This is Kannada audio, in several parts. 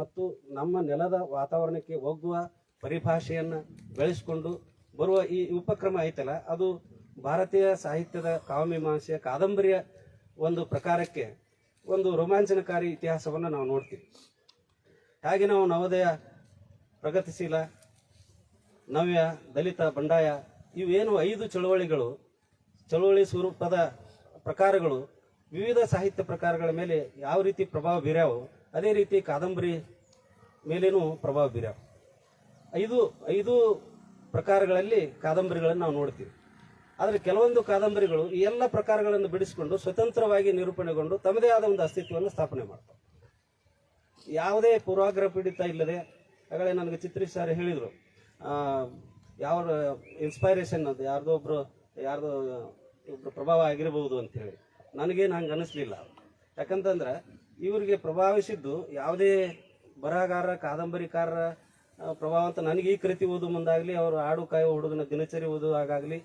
ಮತ್ತು ನಮ್ಮ ನೆಲದ ವಾತಾವರಣಕ್ಕೆ ಒಗ್ಗುವ ಪರಿಭಾಷೆಯನ್ನು ಬೆಳೆಸ್ಕೊಂಡು ಬರುವ ಈ ಉಪಕ್ರಮ ಐತಲ್ಲ, ಅದು ಭಾರತೀಯ ಸಾಹಿತ್ಯದ ಕಾವ್ಯಮೀಮಾಂಸೆಯ ಕಾದಂಬರಿಯ ಒಂದು ಪ್ರಕಾರಕ್ಕೆ ಒಂದು ರೋಮಾಂಚನಕಾರಿ ಇತಿಹಾಸವನ್ನು ನಾವು ನೋಡ್ತೀವಿ. ಹಾಗೆ ನಾವು ನವೋದಯ, ಪ್ರಗತಿಶೀಲ, ನವ್ಯ, ದಲಿತ, ಬಂಡಾಯ ಇವೇನು ಐದು ಚಳುವಳಿಗಳು, ಚಳುವಳಿ ಸ್ವರೂಪದ ಪ್ರಕಾರಗಳು, ವಿವಿಧ ಸಾಹಿತ್ಯ ಪ್ರಕಾರಗಳ ಮೇಲೆ ಯಾವ ರೀತಿ ಪ್ರಭಾವ ಬೀರ್ಯಾವೋ ಅದೇ ರೀತಿ ಕಾದಂಬರಿ ಮೇಲೇನೂ ಪ್ರಭಾವ ಬೀರ್ಯಾವ ಐದು ಐದು ಪ್ರಕಾರಗಳಲ್ಲಿ ಕಾದಂಬರಿಗಳನ್ನು ನಾವು ನೋಡ್ತೀವಿ. ಆದರೆ ಕೆಲವೊಂದು ಕಾದಂಬರಿಗಳು ಈ ಎಲ್ಲ ಪ್ರಕಾರಗಳನ್ನು ಬಿಡಿಸಿಕೊಂಡು ಸ್ವತಂತ್ರವಾಗಿ ನಿರೂಪಣೆಗೊಂಡು ತಮ್ಮದೇ ಆದ ಒಂದು ಅಸ್ತಿತ್ವವನ್ನು ಸ್ಥಾಪನೆ ಮಾಡ್ತವೆ. ಯಾವುದೇ ಪೂರ್ವಾಗ್ರಹ ಪೀಡಿತ ಇಲ್ಲದೆ ಆಗಲೇ ನನಗೆ ಚಿತ್ರಿ ಸರ್ ಹೇಳಿದರು ಯಾವ ಇನ್ಸ್ಪೈರೇಷನ್ ಅದು, ಯಾರ್ದೋ ಒಬ್ಬರು ಯಾರ್ದೋ ಒಬ್ಬರು ಪ್ರಭಾವ ಆಗಿರಬಹುದು ಅಂತ ಹೇಳಿ. ನನಗೇನು ಹಂಗೆ ಅನಿಸ್ಲಿಲ್ಲ. ಯಾಕಂತಂದ್ರೆ ಇವರಿಗೆ ಪ್ರಭಾವಿಸಿದ್ದು ಯಾವುದೇ ಬರಹಗಾರರ ಕಾದಂಬರಿಕಾರರ ಪ್ರಭಾವ ಅಂತ ನನಗೆ ಈ ಕೃತಿ ಓದು ಮುಂದಾಗಲಿ, ಅವರು ಹಾಡು ಕಾಯುವ ಹುಡುಗನ ದಿನಚರಿ ಓದುವಾಗಲಿ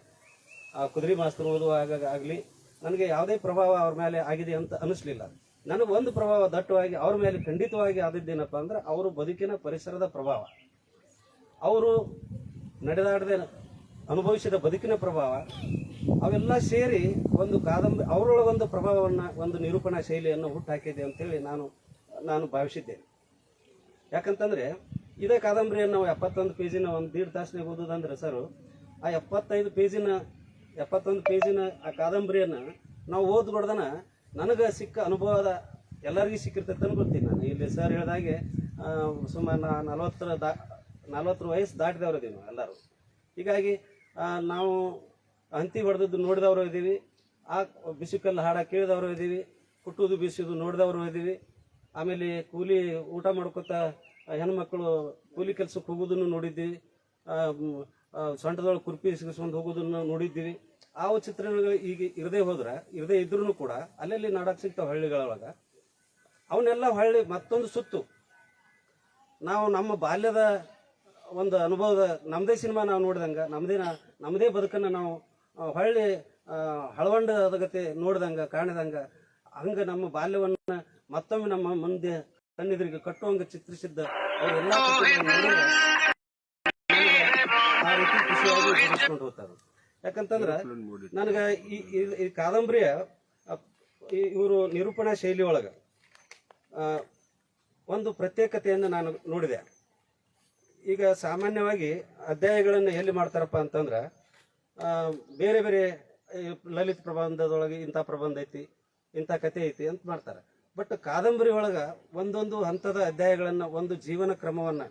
ಆ, ಕುದುರೆ ಮಾಸ್ತರು ಓದುವಾಗ ಆಗಲಿ, ನನಗೆ ಯಾವುದೇ ಪ್ರಭಾವ ಅವ್ರ ಮೇಲೆ ಆಗಿದೆ ಅಂತ ಅನಿಸ್ಲಿಲ್ಲ. ನನಗೆ ಒಂದು ಪ್ರಭಾವ ದಟ್ಟವಾಗಿ ಅವ್ರ ಮೇಲೆ ಖಂಡಿತವಾಗಿ ಆದದ್ದೇನಪ್ಪ ಅಂದ್ರೆ ಅವರು ಬದುಕಿನ ಪರಿಸರದ ಪ್ರಭಾವ. ಅವರು ನಡೆದಾಡದೆ ಅನುಭವಿಸಿದ ಬದುಕಿನ ಪ್ರಭಾವ, ಅವೆಲ್ಲ ಸೇರಿ ಒಂದು ಕಾದಂಬರಿ, ಅವರೊಳಗೊಂದು ಪ್ರಭಾವವನ್ನು, ಒಂದು ನಿರೂಪಣಾ ಶೈಲಿಯನ್ನು ಹುಟ್ಟಾಕಿದೆ ಅಂತೇಳಿ ನಾನು ನಾನು ಭಾವಿಸಿದ್ದೇನೆ. ಯಾಕಂತಂದರೆ, ಇದೇ ಕಾದಂಬರಿಯನ್ನು ನಾವು ಎಪ್ಪತ್ತೊಂದು ಪೇಜಿನ ಒಂದು ದೀಡ್ ತಾಸಿನಾಗ ಓದೋದಂದ್ರೆ ಸರ್, ಆ ಎಪ್ಪತ್ತೈದು ಪೇಜಿನ, ಎಪ್ಪತ್ತೊಂದು ಪೇಜಿನ ಆ ಕಾದಂಬರಿಯನ್ನು ನಾವು ಓದ್ಬಾರ್ದನ ನನಗೆ ಸಿಕ್ಕ ಅನುಭವದ ಎಲ್ಲರಿಗೂ ಸಿಕ್ಕಿರ್ತೈತೆ ಅನ್ಕೊಳ್ತೀನಿ ನಾನು. ಇಲ್ಲಿ ಸರ್ ಹೇಳಿದಾಗೆ ಸುಮಾರು ನಾ ನಲವತ್ತರ ದಾ ನಲವತ್ತರ ವಯಸ್ಸು ದಾಟಿದವ್ರು ಇದೀವಿ ನಾವು ಎಲ್ಲರೂ. ಹೀಗಾಗಿ ನಾವು ಹಂತಿ ಹೊಡೆದದ್ದು ನೋಡಿದವರು ಇದ್ದೀವಿ. ಆ ಬಿಸಿಕಲ್ಲು ಹಾಡ ಕೇಳಿದವರು ಇದ್ದೀವಿ. ಕುಟ್ಟುವುದು ಬೀಸುವುದು ನೋಡಿದವರು ಇದ್ದೀವಿ. ಆಮೇಲೆ ಕೂಲಿ ಊಟ ಮಾಡ್ಕೊತ ಹೆಣ್ಮಕ್ಳು ಕೂಲಿ ಕೆಲ್ಸಕ್ಕೆ ಹೋಗೋದನ್ನು ನೋಡಿದ್ದೀವಿ. ಸೊಂಟದೊಳಗೆ ಕುರ್ಪಿ ಸಿಗಿಸ್ಕೊಂಡು ಹೋಗೋದನ್ನು ನೋಡಿದ್ದೀವಿ. ಆ ಚಿತ್ರಣಗಳು ಈಗ ಇರದೇ ಹೋದ್ರೆ, ಇರದೇ ಇದ್ರೂ ಕೂಡ ಅಲ್ಲಲ್ಲಿ ನಾಡಕ್ಕೆ ಸಿಗ್ತಾವೆ ಹಳ್ಳಿಗಳೊಳಗೆ. ಅವನ್ನೆಲ್ಲ ಹಳ್ಳಿ ಮತ್ತೊಂದು ಸುತ್ತು. ನಾವು ನಮ್ಮ ಬಾಲ್ಯದ ಒಂದು ಅನುಭವದ ನಮ್ಮದೇ ಸಿನಿಮಾ ನಾವು ನೋಡಿದಂಗೆ ನಮ್ಮದೇ ನಮ್ಮದೇ ಬದುಕನ್ನು ನಾವು ಹೊಳ್ಳಿ ಹಳವಂಡ ಹಳವಂಡದ ಗತೆ ನೋಡ್ದಂಗೆ, ಕಾಣಿದಂಗೆ, ಹಂಗೆ ನಮ್ಮ ಬಾಲ್ಯವನ್ನು ಮತ್ತೊಮ್ಮೆ ನಮ್ಮ ಮುಂದೆ ಕಣ್ಣೆದುರಿಗೆ ಕಟ್ಟುವಂಗೆ ಚಿತ್ರಿಸಿದ್ದ ಅವರೆಲ್ಲ ಆ ಹೋಗ್ತಾರೆ. ಯಾಕಂತಂದ್ರೆ ನನಗೆ ಈ, ಈ- ಈ ಕಾದಂಬರಿಯ ಇವರು ನಿರೂಪಣಾ ಶೈಲಿ ಒಳಗೆ ಒಂದು ಪ್ರತ್ಯೇಕತೆಯನ್ನು ನಾನು ನೋಡಿದೆ. ಈಗ ಸಾಮಾನ್ಯವಾಗಿ ಅಧ್ಯಾಯಗಳನ್ನು ಎಲ್ಲಿ ಮಾಡ್ತಾರಪ್ಪ ಅಂತಂದ್ರೆ ಬೇರೆ ಬೇರೆ ಲಲಿತ ಪ್ರಬಂಧದೊಳಗೆ ಇಂಥ ಪ್ರಬಂಧ ಐತಿ, ಇಂಥ ಕತೆ ಐತಿ ಅಂತ ಮಾಡ್ತಾರೆ. ಬಟ್ ಕಾದಂಬರಿ ಒಳಗೆ ಒಂದೊಂದು ಹಂತದ ಅಧ್ಯಾಯಗಳನ್ನು, ಒಂದು ಜೀವನ ಕ್ರಮವನ್ನು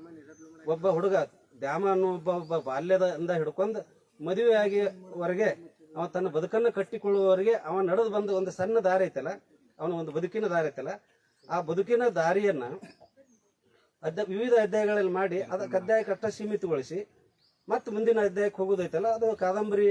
ಒಬ್ಬ ಹುಡುಗ ದ್ಯಾಮ ಅನ್ನೋ ಒಬ್ಬ ಒಬ್ಬ ಬಾಲ್ಯದ ಅಂದ ಹಿಡ್ಕೊಂಡು ಮದುವೆಯಾಗಿವರೆಗೆ ಅವ ತನ್ನ ಬದುಕನ್ನು ಕಟ್ಟಿಕೊಳ್ಳುವವರೆಗೆ ಅವ ನಡೆದು ಬಂದು ಒಂದು ಸಣ್ಣ ದಾರಿ ಐತಲ್ಲ, ಅವನ ಒಂದು ಬದುಕಿನ ದಾರಿ ಐತಲ್ಲ, ಆ ಬದುಕಿನ ದಾರಿಯನ್ನ ಅಧ್ಯ ವಿವಿಧ ಅಧ್ಯಾಯಗಳಲ್ಲಿ ಮಾಡಿ ಅದಕ್ಕೆ ಅಧ್ಯಾಯಕ್ಕೆ ಅಷ್ಟ ಸೀಮಿತಗೊಳಿಸಿ ಮತ್ತು ಮುಂದಿನ ಅಧ್ಯಾಯಕ್ಕೆ ಹೋಗೋದೈತಲ್ಲ ಅದು ಕಾದಂಬರಿ